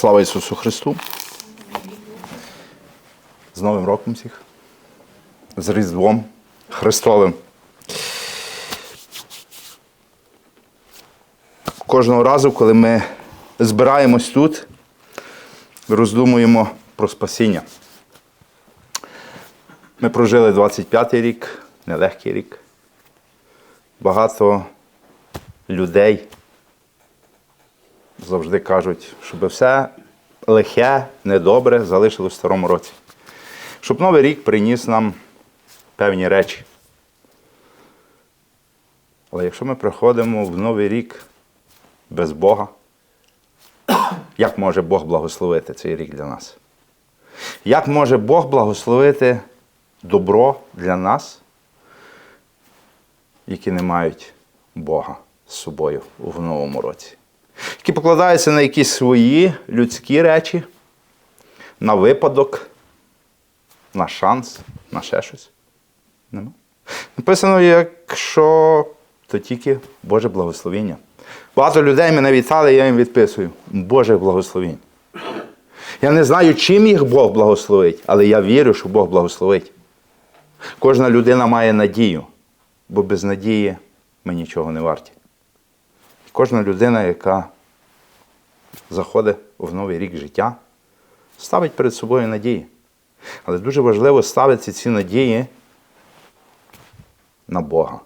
Слава Ісусу Христу! З Новим роком всіх! З Різдвом Христовим! Кожного разу, коли ми збираємось тут, роздумуємо про спасіння. Ми прожили 25-й рік, нелегкий рік. Багато людей завжди кажуть, щоб все лихе, недобре залишилось в старому році. Щоб новий рік приніс нам певні речі. Але якщо ми приходимо в новий рік без Бога, як може Бог благословити цей рік для нас? Як може Бог благословити добро для нас, які не мають Бога з собою в новому році? Які покладаються на якісь свої людські речі, на випадок, на шанс, на ще щось? Нема. Написано, якщо то тільки Боже благословіння. Багато людей мене вітали, я їм відписую. Боже благословіння. Я не знаю, чим їх Бог благословить, але я вірю, що Бог благословить. Кожна людина має надію, бо без надії ми нічого не варті. Кожна людина, яка заходить в новий рік життя, ставить перед собою надії. Але дуже важливо ставити ці надії на Бога.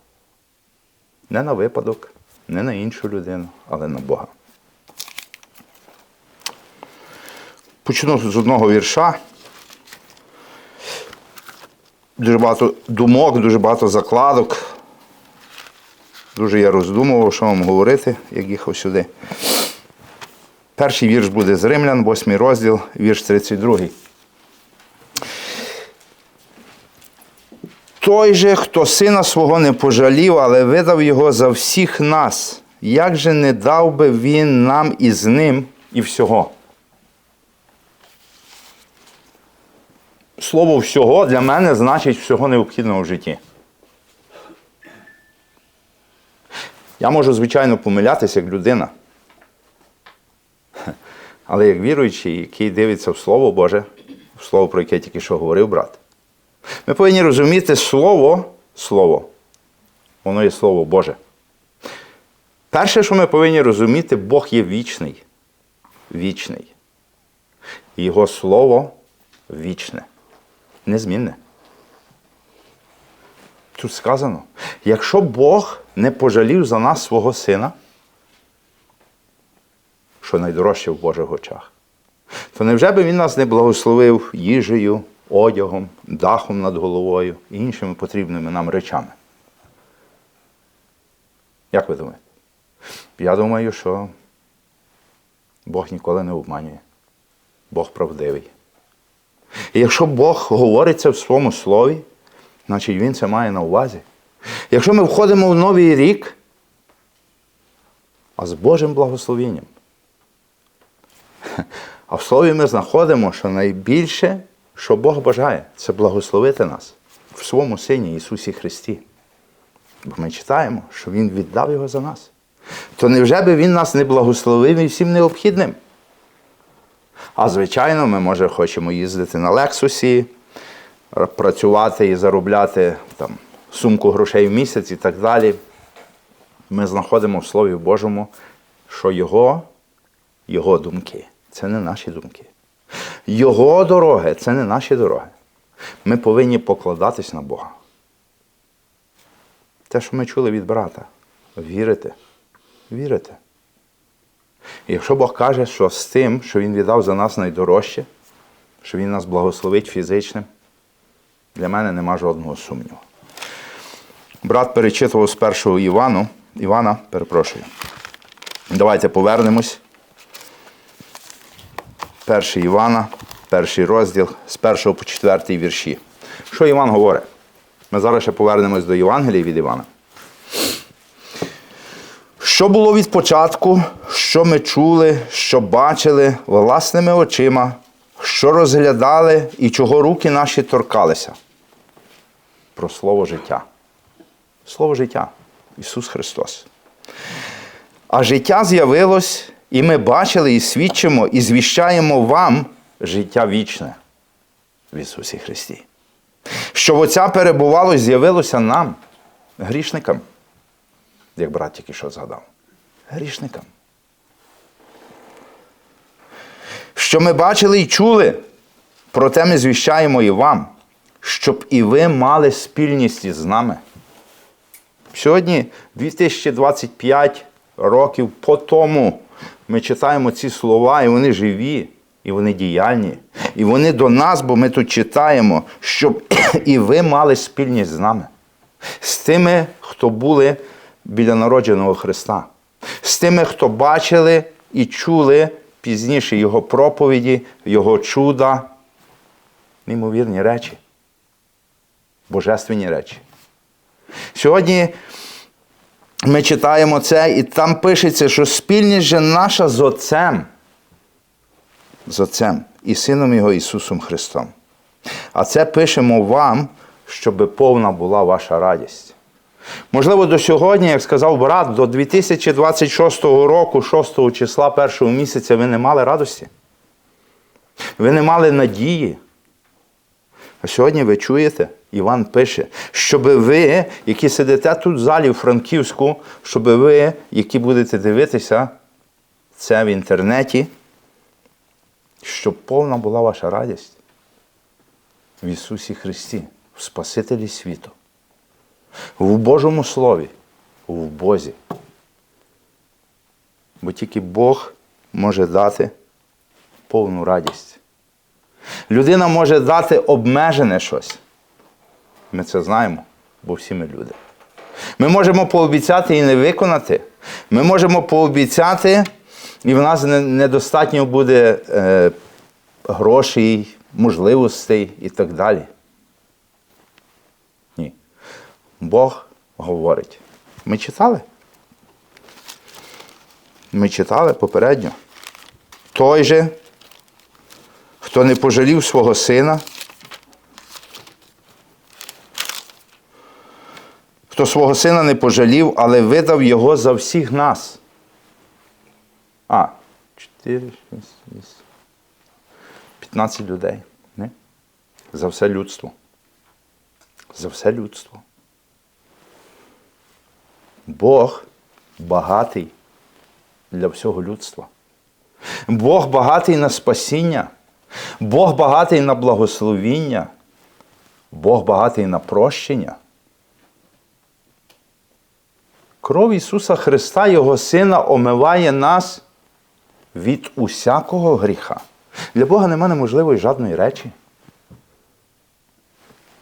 Не на випадок, не на іншу людину, але на Бога. Почну з одного вірша. Дуже багато думок, дуже багато закладок. Дуже я роздумував, що вам говорити, як їхав сюди. Перший вірш буде з Римлян, 8 розділ, вірш 32. Той же, хто сина свого не пожалів, але видав його за всіх нас, як же не дав би він нам із ним і всього? Слово всього для мене значить всього необхідного в житті. Я можу, звичайно, помилятися як людина. Але як віруючий, який дивиться в Слово Боже, в Слово, про яке я тільки що говорив, брат, ми повинні розуміти Слово, Слово, воно є Слово Боже. Перше, що ми повинні розуміти, Бог є вічний. Вічний. Його Слово вічне, незмінне. Тут сказано, якщо Бог не пожалів за нас свого сина, що найдорожче в Божих очах, то невже би він нас не благословив їжею, одягом, дахом над головою і іншими потрібними нам речами? Як ви думаєте? Я думаю, що Бог ніколи не обманює. Бог правдивий. І якщо Бог говорить це в своєму слові, значить Він це має на увазі. Якщо ми входимо в новий рік, а з Божим благословенням, а в слові ми знаходимо, що найбільше, що Бог бажає, це благословити нас в своєму Сині Ісусі Христі. Бо ми читаємо, що Він віддав Його за нас. То невже би Він нас не благословив і всім необхідним? А звичайно, ми, може, хочемо їздити на Лексусі, працювати і заробляти там, сумку грошей в місяць і так далі. Ми знаходимо в Слові Божому, що Його, Його думки це не наші думки. Його дороги це не наші дороги. Ми повинні покладатись на Бога. Те, що ми чули від брата, вірити, вірити. Якщо Бог каже, що з тим, що Він віддав за нас найдорожче, що Він нас благословить фізичним, для мене нема жодного сумніву. Брат перечитував з першого Івану, Івана, перепрошую. Давайте повернемось. Перший Івана, перший розділ з першого по четвертий вірші. Що Іван говорить? Ми зараз ще повернемось до Євангелії від Івана. Що було від початку, що ми чули, що бачили власними очима, що розглядали і чого руки наші торкалися? Про слово життя. Слово життя. Ісус Христос. А життя з'явилось, І ми бачили і свідчимо, і звіщаємо вам життя вічне в Ісусі Христі. Щоб оця перебувало і з'явилося нам, грішникам, як брат тільки що згадав. Грішникам. Що ми бачили і чули, проте ми звіщаємо і вам, щоб і ви мали спільність із нами. Сьогодні 2025 років по тому ми читаємо ці слова, і вони живі, і вони діяльні. І вони до нас, бо ми тут читаємо, щоб і ви мали спільність з нами, з тими, хто були біля народженого Христа, з тими, хто бачили і чули пізніше Його проповіді, Його чуда, неймовірні речі, божественні речі. Сьогодні ми читаємо це, і там пишеться, що спільність же наша з Отцем, з Отцем і Сином Його Ісусом Христом. А це пишемо вам, щоб повна була ваша радість. Можливо, до сьогодні, як сказав брат, до 2026 року, 6 числа першого місяця, ви не мали радості. Ви не мали надії. А сьогодні ви чуєте, Іван пише, щоб ви, які сидите тут в залі в Франківську, щоб ви, які будете дивитися це в інтернеті, щоб повна була ваша радість в Ісусі Христі, в Спасителі світу, в Божому Слові, в Бозі. Бо тільки Бог може дати повну радість. Людина може дати обмежене щось. Ми це знаємо, бо всі ми люди. Ми можемо пообіцяти і не виконати. Ми можемо пообіцяти, і в нас недостатньо буде е, грошей, можливостей і так далі. Ні. Бог говорить. Ми читали? Ми читали попередньо. Той же хто не пожалів свого сина, хто свого сина не пожалів, але видав його за всіх нас. А, 4, 6, 8, 15 людей. Не? За все людство. За все людство. Бог багатий для всього людства. Бог багатий на спасіння. Бог багатий на благословіння, Бог багатий на прощення. Кров Ісуса Христа, Його Сина, омиває нас від усякого гріха. Для Бога нема неможливої жодної речі.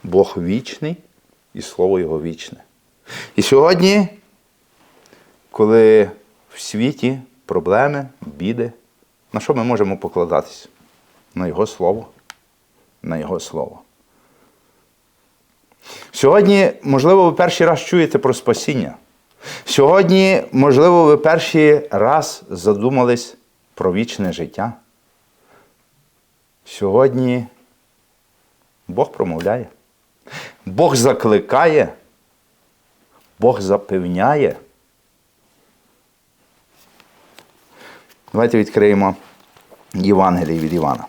Бог вічний і Слово Його вічне. І сьогодні, коли в світі проблеми, біди, на що ми можемо покладатись? на Його Слово. На Його Слово. Сьогодні, можливо, ви перший раз чуєте про спасіння. Сьогодні, можливо, ви перший раз задумались про вічне життя. Сьогодні Бог промовляє. Бог закликає, Бог запевняє. Давайте відкриємо Євангеліє від Івана.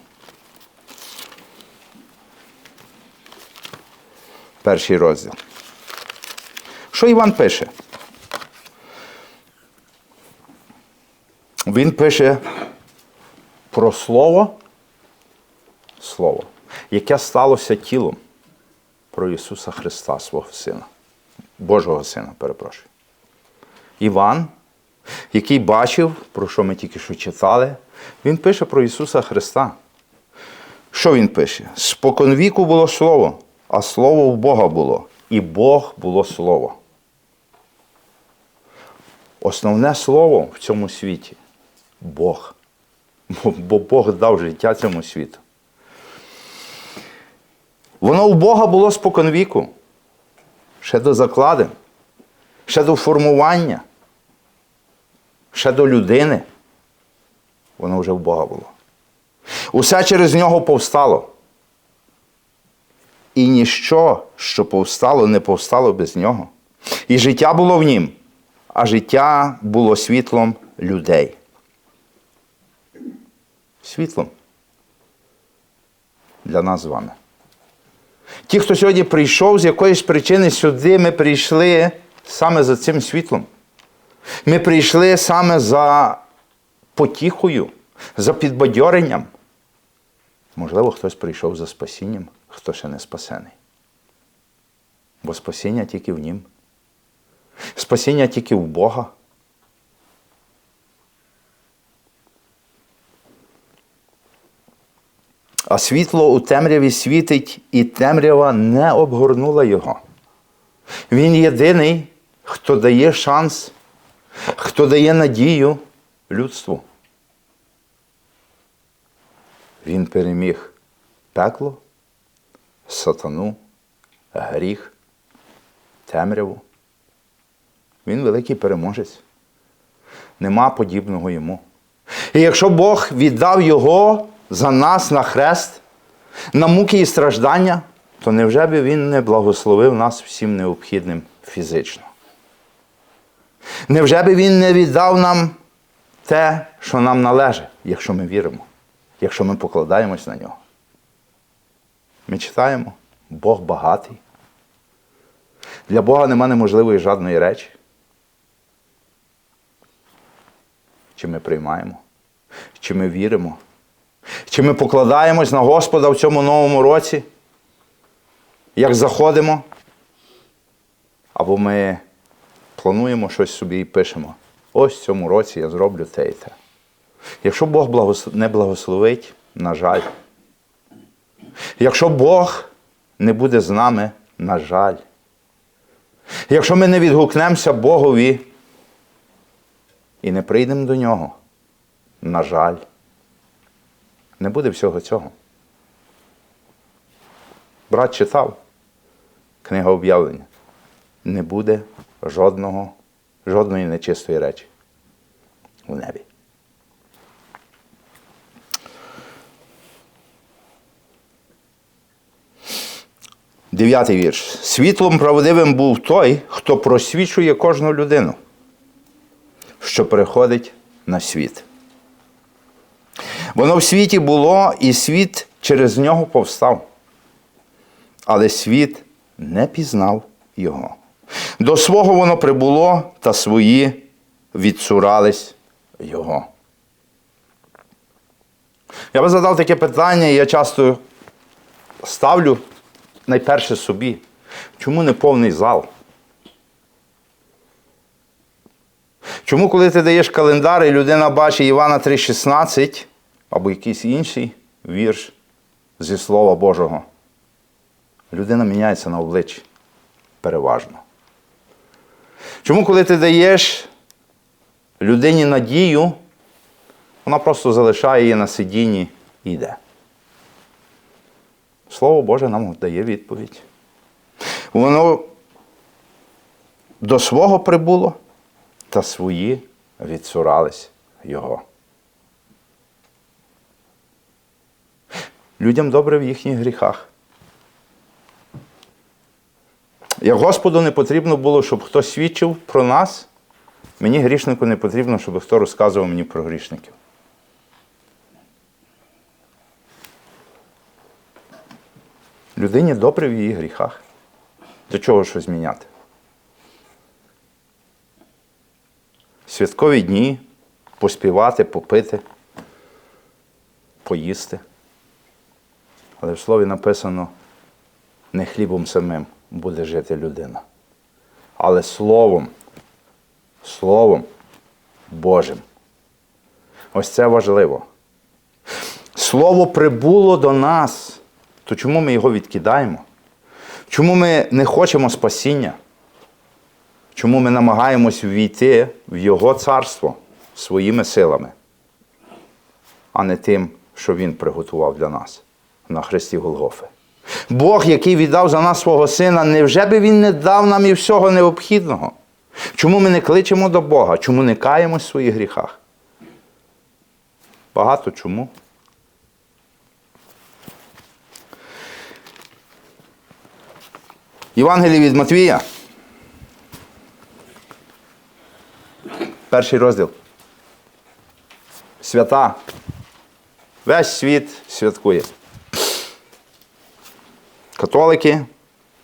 перший розділ. Що Іван пише? Він пише про слово, слово, яке сталося тілом про Ісуса Христа, свого Сина, Божого Сина, перепрошую. Іван, який бачив, про що ми тільки що читали, він пише про Ісуса Христа. Що він пише? Споконвіку було Слово, а слово в Бога було. І Бог було слово. Основне слово в цьому світі Бог. Бо Бог дав життя цьому світу. Воно у Бога було споконвіку. Ще до закладин, ще до формування, ще до людини. Воно вже в Бога було. Усе через нього повстало. І ніщо, що повстало, не повстало без нього. І життя було в нім, а життя було світлом людей. Світлом для нас з вами. Ті, хто сьогодні прийшов з якоїсь причини сюди, ми прийшли саме за цим світлом. Ми прийшли саме за потіхою, за підбадьоренням. Можливо, хтось прийшов за спасінням, хто ще не спасений. Бо спасіння тільки в Нім. Спасіння тільки в Бога. А світло у темряві світить, і темрява не обгорнула його. Він єдиний, хто дає шанс, хто дає надію людству. Він переміг пекло, сатану, гріх, темряву. Він великий переможець. Нема подібного йому. І якщо Бог віддав його за нас на хрест, на муки і страждання, то невже би Він не благословив нас всім необхідним фізично? Невже би Він не віддав нам те, що нам належить, якщо ми віримо, якщо ми покладаємось на нього? Ми читаємо, Бог багатий. Для Бога нема неможливої жодної речі. Чи ми приймаємо, чи ми віримо, чи ми покладаємось на Господа в цьому новому році, як заходимо, або ми плануємо щось собі і пишемо. Ось в цьому році я зроблю те і те. Якщо Бог не благословить, на жаль. Якщо Бог не буде з нами, на жаль. Якщо ми не відгукнемося Богові і не прийдемо до нього, на жаль, не буде всього цього. Брат читав книга об'явлення. Не буде жодного, жодної нечистої речі у небі. Дев'ятий вірш. Світлом правдивим був той, хто просвічує кожну людину, що переходить на світ. Воно в світі було, і світ через нього повстав. Але світ не пізнав його. До свого воно прибуло, та свої відсурались його. Я би задав таке питання, і я часто ставлю найперше собі. Чому не повний зал? Чому, коли ти даєш календар і людина бачить Івана 3,16 або якийсь інший вірш зі Слова Божого, людина міняється на обличчі переважно. Чому, коли ти даєш людині надію, вона просто залишає її на сидінні і йде? Слово Боже нам дає відповідь. Воно до свого прибуло, та свої відсурались його. Людям добре в їхніх гріхах. Як Господу не потрібно було, щоб хтось свідчив про нас, мені грішнику не потрібно, щоб хто розказував мені про грішників. Людині добре в її гріхах. До чого щось міняти? Святкові дні поспівати, попити, поїсти. Але в слові написано, не хлібом самим буде жити людина, але словом, Словом Божим. Ось це важливо. Слово прибуло до нас. То чому ми його відкидаємо? Чому ми не хочемо спасіння? Чому ми намагаємось ввійти в Його царство своїми силами, а не тим, що Він приготував для нас на хресті Голгофи? Бог, який віддав за нас свого Сина, невже би Він не дав нам і всього необхідного? Чому ми не кличемо до Бога? Чому не каємось в своїх гріхах? Багато чому? Євангеліє від Матвія. Перший розділ. Свята Весь світ святкує. Католики,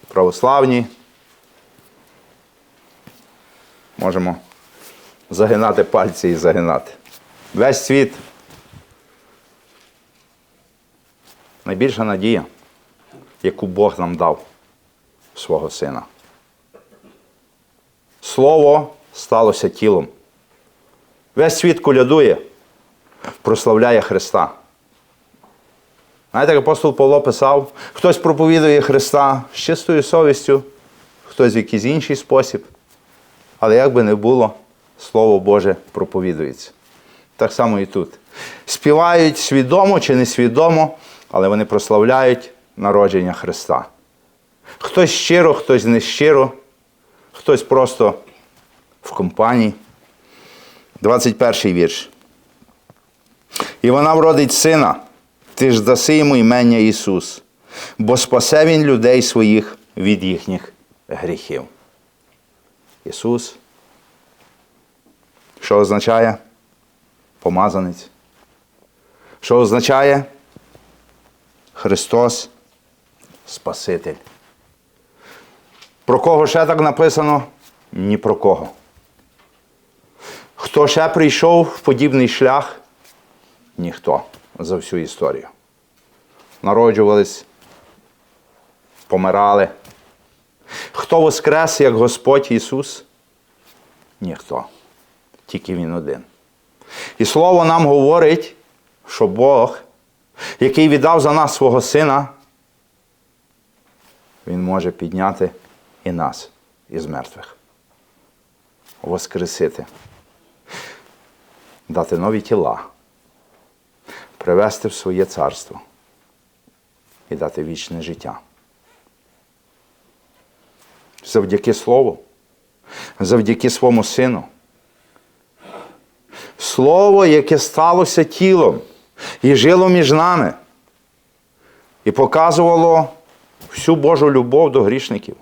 православні. Можемо загинати пальці і загинати. Весь світ. Найбільша надія, яку Бог нам дав свого сина. Слово сталося тілом. Весь світ колядує, прославляє Христа. Знаєте, апостол Павло писав, хтось проповідує Христа з чистою совістю, хтось в якийсь інший спосіб. Але як би не було, Слово Боже проповідується. Так само і тут. Співають свідомо чи несвідомо, але вони прославляють народження Христа. Хтось щиро, хтось не щиро, хтось просто в компанії. 21 вірш. І вона вродить сина, ти ж даси йому імення Ісус, бо спасе Він людей своїх від їхніх гріхів. Ісус. Що означає? Помазанець. Що означає? Христос Спаситель. Про кого ще так написано? Ні про кого. Хто ще прийшов в подібний шлях? Ніхто за всю історію. Народжувались, помирали. Хто воскрес, як Господь Ісус? Ніхто. Тільки Він один. І Слово нам говорить, що Бог, який віддав за нас свого Сина, Він може підняти і нас із мертвих, воскресити, дати нові тіла, привести в своє царство і дати вічне життя. Завдяки Слову, завдяки своєму сину. Слово, яке сталося тілом і жило між нами, і показувало всю Божу любов до грішників,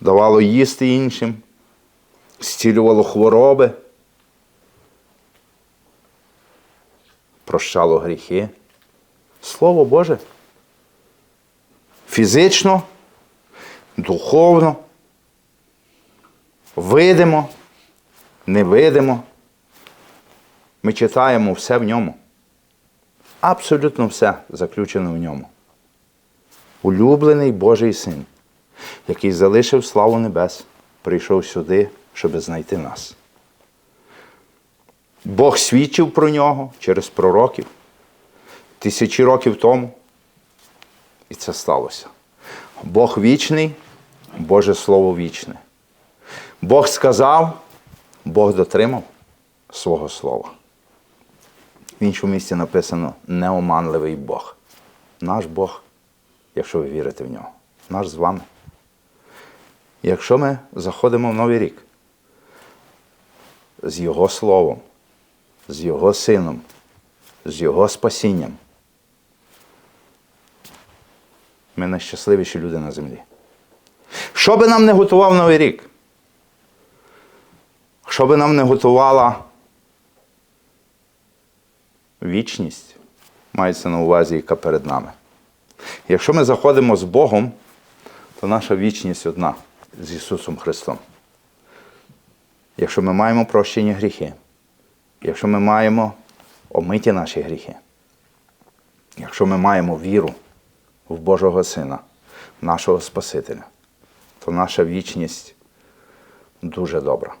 давало їсти іншим, зцілювало хвороби, прощало гріхи. Слово Боже. Фізично, духовно, видимо, невидимо. Ми читаємо все в ньому. Абсолютно все заключено в ньому. Улюблений Божий син, який залишив славу небес, прийшов сюди, щоб знайти нас. Бог свідчив про нього через пророків тисячі років тому. І це сталося. Бог вічний, Боже Слово вічне. Бог сказав, Бог дотримав свого слова. В іншому місці написано неоманливий Бог. Наш Бог, якщо ви вірите в нього, наш з вами. Якщо ми заходимо в Новий рік з Його Словом, з Його Сином, з Його спасінням, ми найщасливіші люди на землі. Що би нам не готував Новий рік? Що би нам не готувала вічність, мається на увазі, яка перед нами. Якщо ми заходимо з Богом, то наша вічність одна з Ісусом Христом. Якщо ми маємо прощені гріхи, якщо ми маємо омиті наші гріхи, якщо ми маємо віру в Божого Сина, нашого Спасителя, то наша вічність дуже добра.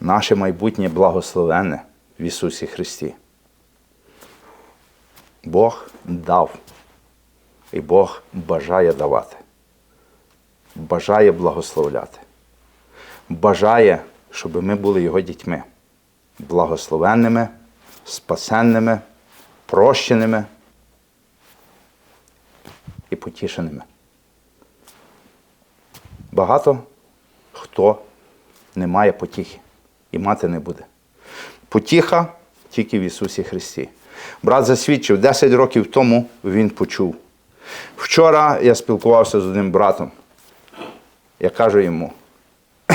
Наше майбутнє благословенне в Ісусі Христі. Бог дав, і Бог бажає давати, бажає благословляти, бажає, щоб ми були Його дітьми, благословенними, спасенними, прощеними і потішеними. Багато хто не має потіхи і мати не буде. Потіха тільки в Ісусі Христі. Брат засвідчив, 10 років тому він почув. Вчора я спілкувався з одним братом. Я кажу йому,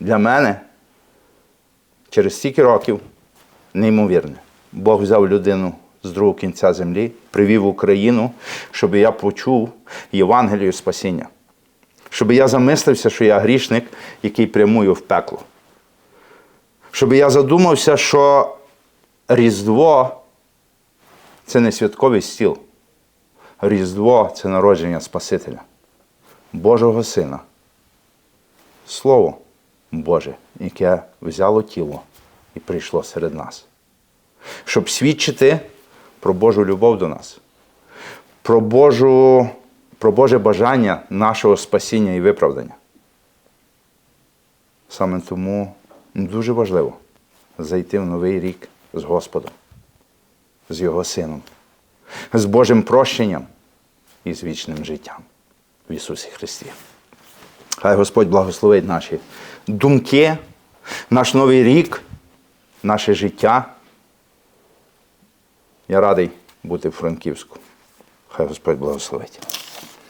для мене через стільки років неймовірне. Бог взяв людину з другого кінця землі, привів Україну, щоб я почув Євангелію спасіння. Щоб я замислився, що я грішник, який прямує в пекло. Щоб я задумався, що Різдво це не святковий стіл. Різдво це народження Спасителя, Божого Сина. Слово Боже, яке взяло тіло і прийшло серед нас. Щоб свідчити про Божу любов до нас, про, Божу, про Боже бажання нашого спасіння і виправдання. Саме тому дуже важливо зайти в новий рік з Господом, з Його Сином, з Божим прощенням і з вічним життям в Ісусі Христі. Хай Господь благословить наші думки, наш новий рік, наше життя. Я радий бути в Франківську. Хай Господь благословить.